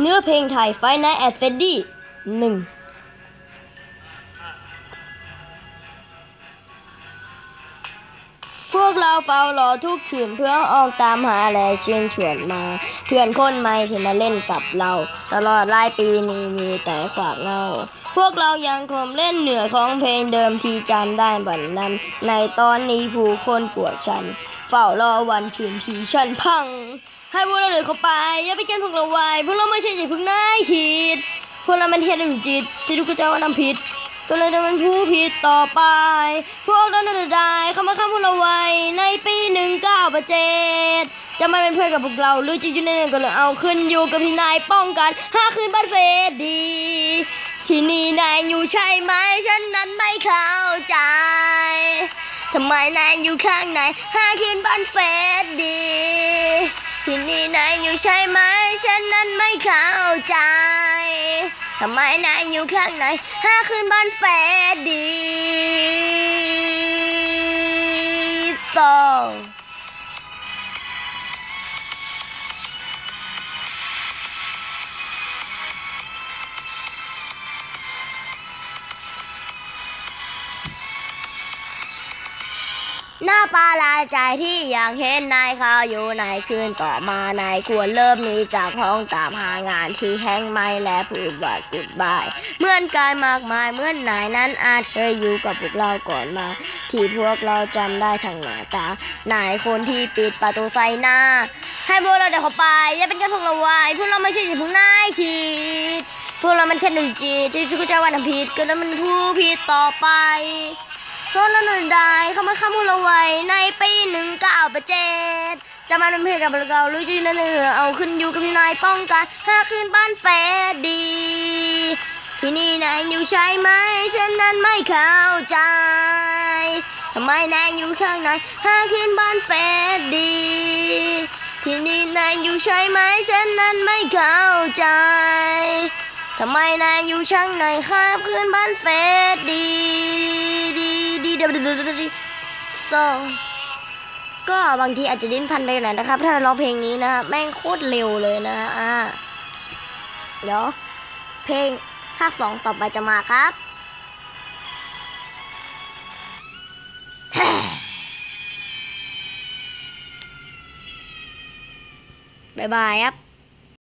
เนื้อเพลงไทยไฟน i แอดเฟดดี้หนึ่งพวกเราเฝ้ารอทุกคืนเพื่อออกตามหาและเชิญชวนมา เพื่อนคนใหม่ที่มาเล่นกับเรา ตลอดหลายปีนี้มีแต่ความเงา พวกเรายังคงเล่นเหนือของเพลงเดิมที่จำได้บันนั้น ในตอนนี้ผู้คนปวดฉัน เฝ้ารอวันคืนที่ฉันพัง ให้พวกเราเลยเข้าไปอย่าไปแกล้งพวกเราไว้พวกเราไม่ใช่อย่างพวกนายคิดพวกเรามันเทียนอยู่จิตที่ทุกเจ้าว่านำผิดก็เลยจะเป็นผู้ผิดต่อไป พวกเรานั้นได้เข้ามาฆ่ามพวกเราไว้ในปีหนึ่งเก้าประเจ็ดจะมาเป็นเพื่อนกับพวกเราหรือจะอยู่ในนั้นก็เลยเอาขึ้นอยู่กับที่นายป้องกันหาคืนบ้านเฟสดี ที่นี่นายอยู่ใช่ไหมฉันนั้นไม่เข้าใจทำไมนายอยู่ข้างในหาคืนบ้านเฟสดี ที่นี่นายอยู่ใช่ไหมฉันนั้นไม่เข้าใจทำไมนายอยู่ข้างในห้าคืนบ้านเฟดดี หน้าปลาลายใจที่อยากเห็นนายเขาอยู่ในคืนต่อมานายควรเริ่มหนีจากห้องตามหางานที่แห้งไหมและพูดว่ากุดบายเหมือนกายมากมายเหมือนนายนั้นอาจเคยอยู่กับพวกเราก่อนมา ที่พวกเราจำได้ทางหน้าตานายคนที่ปิดประตูใส่หน้า ให้พวกเราเดินเข้าไปอย่าเป็นกันพวกเราไว้พวกเราไม่ใช่อย่างพวกนายคิดพวกเรามันแค่หนึ่งจิตที่ทุกเจ้าวันผิดก็แล้วมันผู้ผิดต่อไป เพราะนั้นได้เข้ามาข้ามูลเอาไว้ในปีหนึ่งเก้าปเจ็ดจะมาเป็นเพลงกับเราหรือจะอยู่นเนื้อเอาขึ้นอยู่กับนายป้องกันหาคืนบ้านแฟดดี ที่นี่นายอยู่ใช่ไหมฉันนั้นไม่เข้าใจทำไมนายอยู่ข้างในหาคืนบ้านแฟดดี ที่นี่นายอยู่ใช่ไหมฉันนั้นไม่เข้าใจ ทำไมนายอยู่ช่างไหนครับคืนบ้านเฟสดีดีดีดีดีดีดีสองก็บางทีอาจจะดิ้นพันไปหน่อยนะครับ ถ้าร้องเพลงนี้นะแม่งโคตรเร็วเลยนะอ่าเดี๋ยวเพลงภาคสองต่อไปจะมาครับบายบายครับ